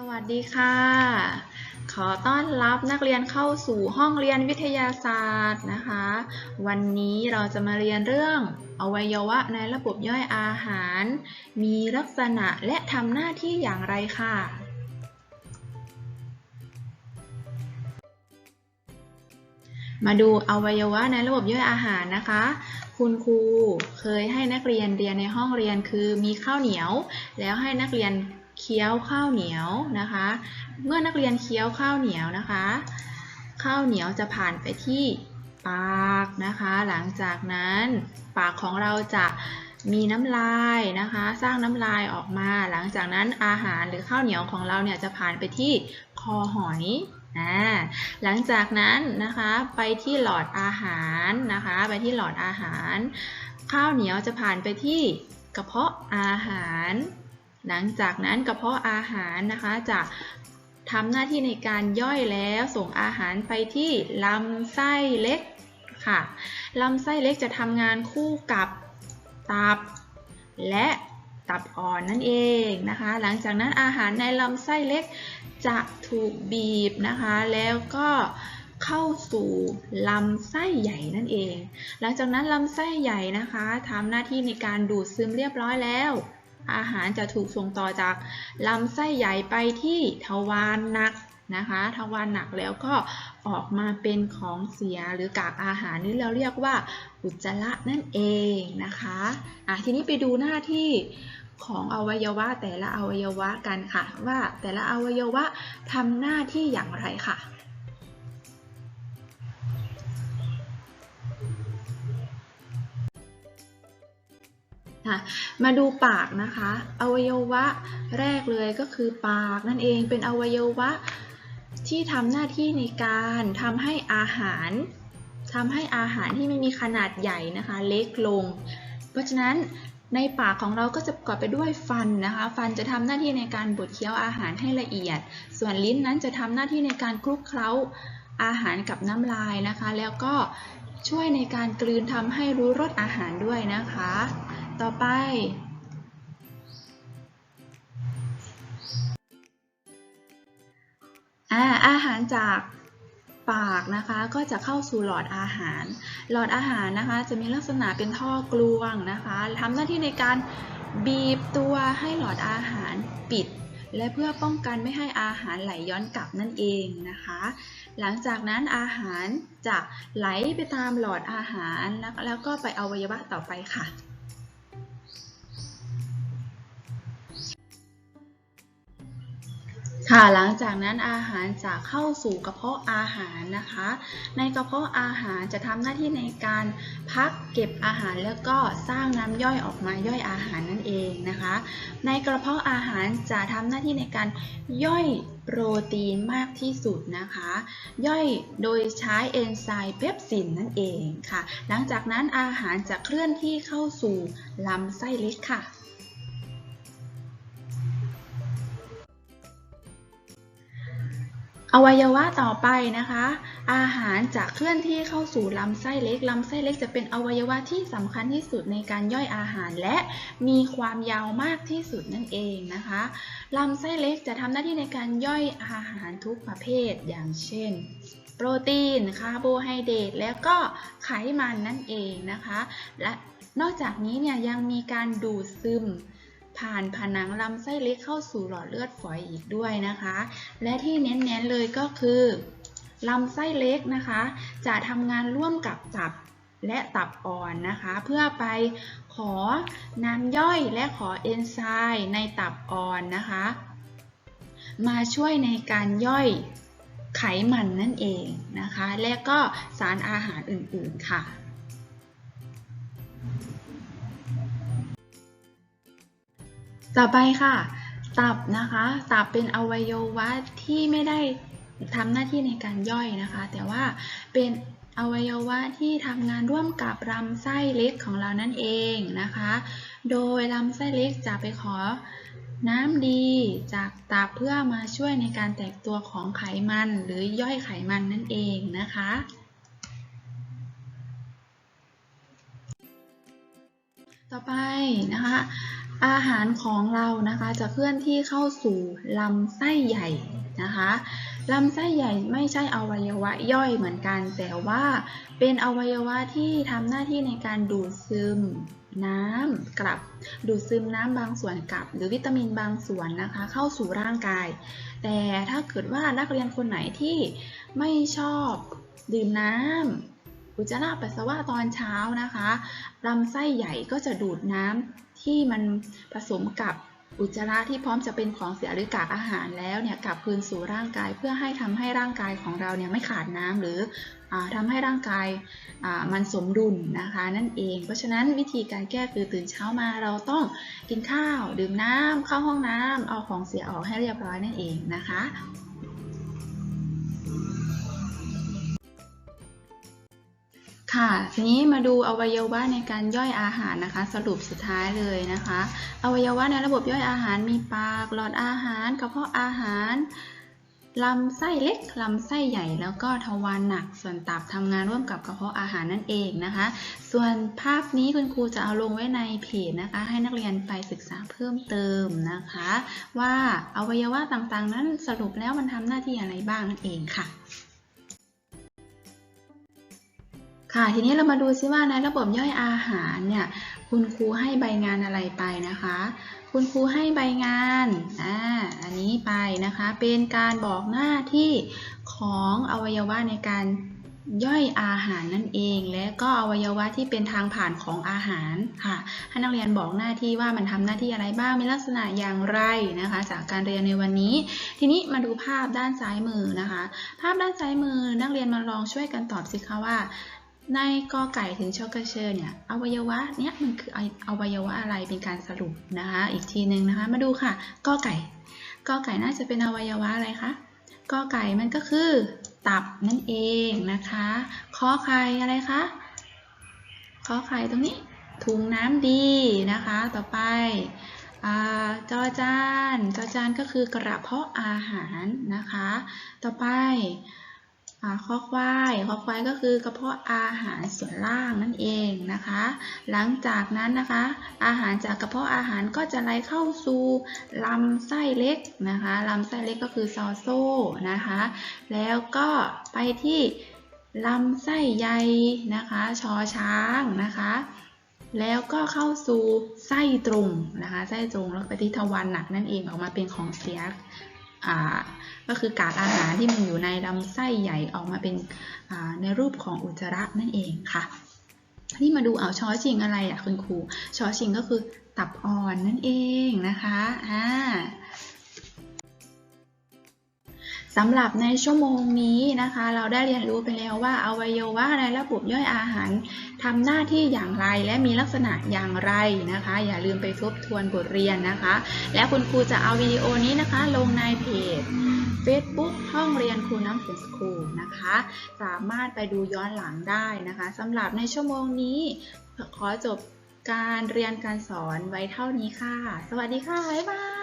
สวัสดีค่ะ ขอต้อนรับนักเรียนเข้าสู่ห้องเรียนวิทยาศาสตร์นะคะ วันนี้เราจะมาเรียนเรื่องอวัยวะในระบบย่อยอาหาร มีลักษณะและทำหน้าที่อย่างไรค่ะ มาดูอวัยวะในระบบย่อยอาหารนะคะคุณครูเคยให้นักเรียนเรียนในห้องเรียนคือมีข้าวเหนียว แล้วให้นักเรียน เคี้ยวข้าวเหนียวนะคะ เมื่อนักเรียนเคี้ยวข้าวเหนียวนะคะ ข้าวเหนียวจะผ่านไปที่ปากนะคะ หลังจากนั้น ปากของเราจะมีน้ำลายนะคะ สร้างน้ำลายออกมา หลังจากนั้นอาหารหรือข้าวเหนียวของเราเนี่ยจะผ่านไปที่คอหอยหลังจากนั้นนะคะไปที่หลอดอาหารนะคะ ไปที่หลอดอาหาร ข้าวเหนียวจะผ่านไปที่กระเพาะอาหาร หลังจากนั้นกระเพาะอาหารนะคะจะทำหน้าที่ในการย่อยแล้วส่งอาหารไปที่ลำไส้เล็กค่ะลำไส้เล็กจะทำงานคู่กับตับ และตับอ่อนนั่นเองนะคะ หลังจากนั้นอาหารในลำไส้เล็กจะถูกบีบนะคะ แล้วก็เข้าสู่ลำไส้ใหญ่นั่นเอง หลังจากนั้นลำไส้ใหญ่นะคะทำหน้าที่ในการดูดซึมเรียบร้อยแล้ว อาหารจะถูกส่งต่อจากลำไส้ใหญ่ไปที่ทวารหนักนะคะทวารหนักแล้วก็ออกมาเป็นของเสียหรือกากอาหารนี่เราเรียกว่าอุจจาระนั่นเองนะคะอะทีนี้ไปดูหน้าที่ของอวัยวะแต่ละอวัยวะกันค่ะ ว่าแต่ละอวัยวะทำหน้าที่อย่างไรค่ะ ค่ะมาดูปากนะคะ อวัยวะแรกเลยก็คือปากนั่นเองเป็นอวัยวะที่ทำหน้าที่ในการทำให้อาหารทำให้อาหารที่ไม่มีขนาดใหญ่นะคะ เล็กลง เพราะฉะนั้นในปากของเราก็จะประกอบไปด้วยฟันนะคะ ฟันจะทำหน้าที่ในการบดเคี้ยวอาหารให้ละเอียด ส่วนลิ้นนั้นจะทำหน้าที่ในการคลุกเคล้าอาหารกับน้ำลายนะคะ แล้วก็ช่วยในการกลืนทำให้รู้รสอาหารด้วยนะคะ ต่อไปอาอาหารจากปากนะคะก็จะเข้าสู่หลอดอาหาร หลอดอาหารนะคะจะมีลักษณะเป็นท่อกลวงนะคะทำหน้าที่ในการบีบตัวให้หลอดอาหารปิด และเพื่อป้องกันไม่ให้อาหารไหลย้อนกลับนั่นเองนะคะ หลังจากนั้นอาหารจะไหลไปตามหลอดอาหารแล้วก็ไปอวัยวะต่อไปค่ะ ค่ะหลังจากนั้นอาหารจะเข้าสู่กระเพาะอาหารนะคะ ในกระเพาะอาหารจะทำหน้าที่ในการพักเก็บอาหารแล้วก็สร้างน้ำย่อยออกมาย่อยอาหารนั่นเองนะคะ ในกระเพาะอาหารจะทำหน้าที่ในการย่อยโปรตีนมากที่สุดนะคะ ย่อยโดยใช้เอนไซม์เปปซินนั่นเองค่ะ หลังจากนั้นอาหารจะเคลื่อนที่เข้าสู่ลำไส้เล็กค่ะ อวัยวะต่อไปนะคะ อาหารจะเคลื่อนที่เข้าสู่ลำไส้เล็กลำไส้เล็กจะเป็นอวัยวะที่สำคัญที่สุดในการย่อยอาหารและมีความยาวมากที่สุดนั่นเองนะคะลำไส้เล็กจะทำหน้าที่ในการย่อยอาหารทุกประเภทอย่างเช่น โปรตีนคาร์โบไฮเดรตและก็ไขมันนั่นเองนะคะ และนอกจากนี้เนี่ยยังมีการดูดซึม ผ่านผนังลำไส้เล็กเข้าสู่หลอดเลือดฝอยอีกด้วยนะคะ และที่เน้นๆเลยก็คือลำไส้เล็กนะคะ จะทำงานร่วมกับตับและตับอ่อนนะคะ เพื่อไปขอน้ำย่อยและขอเอนไซม์ในตับอ่อนนะคะ มาช่วยในการย่อยไขมันนั่นเองนะคะ และก็สารอาหารอื่นๆค่ะ ต่อไปค่ะ ตับนะคะ ตับเป็นอวัยวะที่ไม่ได้ทำหน้าที่ในการย่อยนะคะ แต่ว่าเป็นอวัยวะที่ทำงานร่วมกับลำไส้เล็กของเรานั่นเองนะคะ โดยลำไส้เล็กจะไปขอน้ำดีจากตับเพื่อมาช่วยในการแตกตัวของไขมันหรือย่อยไขมันนั่นเองนะคะ ต่อไปนะคะ อาหารของเรานะคะจะเคลื่อนที่เข้าสู่ลำไส้ใหญ่นะคะลำไส้ใหญ่ไม่ใช่อวัยวะย่อยเหมือนกัน แต่ว่าเป็นอวัยวะที่ทำหน้าที่ในการดูดซึมน้ำกลับ ดูดซึมน้ำบางส่วนกลับ หรือวิตามินบางส่วนนะคะ เข้าสู่ร่างกาย แต่ถ้าเกิดว่านักเรียนคนไหนที่ไม่ชอบดื่มน้ำ อุจจาระปัสสาวะตอนเช้านะคะลำไส้ใหญ่ก็จะดูดน้ำที่มันผสมกับอุจจาระที่พร้อมจะเป็นของเสียหรือกากอาหารแล้วเนี่ยกลับคืนสู่ร่างกายเพื่อให้ทำให้ร่างกายของเราเนี่ยไม่ขาดน้ำหรืออาทำให้ร่างกายมันสมดุลนะคะนั่นเอง เพราะฉะนั้นวิธีการแก้คือตื่นเช้ามาเราต้องกินข้าว ดื่มน้ำเข้าห้องน้ำเอาของเสียออกให้เรียบร้อยนั่นเองนะคะ ค่ะทีนี้มาดูอวัยวะในการย่อยอาหารนะคะ สรุปสุดท้ายเลยนะคะ อวัยวะในระบบย่อยอาหารมีปากหลอดอาหารกระเพาะอาหารลำไส้เล็กลำไส้ใหญ่แล้วก็ทวารหนัก ส่วนตับทำงานร่วมกับกระเพาะอาหารนั่นเองนะคะ ส่วนภาพนี้คุณครูจะเอาลงไว้ในเพจนะคะ ให้นักเรียนไปศึกษาเพิ่มเติมนะคะ ว่าอวัยวะต่างๆ นั้นสรุปแล้วมันทำหน้าที่อะไรบ้างนั่นเองค่ะ ค่ะ ทีนี้เรามาดูซิว่าในระบบย่อยอาหารเนี่ย คุณครูให้ใบงานอะไรไปนะคะ คุณครูให้ใบงานอ่าอันนี้ไปนะคะ เป็นการบอกหน้าที่ของอวัยวะในการย่อยอาหารนั่นเอง และก็อวัยวะที่เป็นทางผ่านของอาหารค่ะให้นักเรียนบอกหน้าที่ว่ามันทำหน้าที่อะไรบ้างมีลักษณะอย่างไรนะคะ จากการเรียนในวันนี้ ทีนี้มาดูภาพด้านซ้ายมือนะคะ ภาพด้านซ้ายมือนักเรียนมาลองช่วยกันตอบสิคะว่า ในกอไก่ถึงชอกระเชอเนี่ยอวัยวะเนี่ยมันคืออวัยวะอะไรเป็นการสรุปนะคะอีกทีหนึ่งนะคะ มาดูค่ะกอไก่กอไก่น่าจะเป็นอวัยวะอะไรคะกอไก่มันก็คือ ตับนั่นเองนะคะขอไข่อะไรคะขอไข่ตรงนี้ถุงน้ำดีนะคะ ต่อไปอจอจานจอจานก็คือกระเพาะอาหารนะคะ ต่อไป ข้อควายข้อควายก็คือกระเพาะอาหารส่วนล่างนั่นเองนะคะ หลังจากนั้นนะคะ อาหารจากกระเพาะอาหารก็จะไหลเข้าสู่ลำไส้เล็กนะคะลำไส้เล็กก็คือซอโซ่นะคะ แล้วก็ไปที่ลำไส้ใหญ่นะคะชอช้างนะคะ แล้วก็เข้าสู่ไส้ตรงนะคะ ไส้ตรงแล้วไปที่ทวารหนักนั่นเองออกมาเป็นของเสีย ก็คือกากอาหารที่มันอยู่ในลำไส้ใหญ่ออกมาเป็นในรูปของอุจจาระนั่นเองค่ะนี่มาดูเอาช้อชิงอะไรอะคุณครูช้อชิงก็คือตับอ่อนนั่นเองนะคะอ่า สำหรับในชั่วโมงนี้นะคะ เราได้เรียนรู้ไปแล้วว่าอวัยวะในระบบย่อยอาหารทำหน้าที่อย่างไรและมีลักษณะอย่างไรนะคะ อย่าลืมไปทบทวนบทเรียนนะคะ และคุณครูจะเอาวิดีโอนี้นะคะ ลงในเพจ Facebook ห้องเรียนครูน้ำฝนสคูลนะคะ สามารถไปดูย้อนหลังได้นะคะสำหรับในชั่วโมงนี้ขอจบการเรียนการสอนไว้เท่านี้ค่ะ สวัสดีค่ะ บ๊ายบาย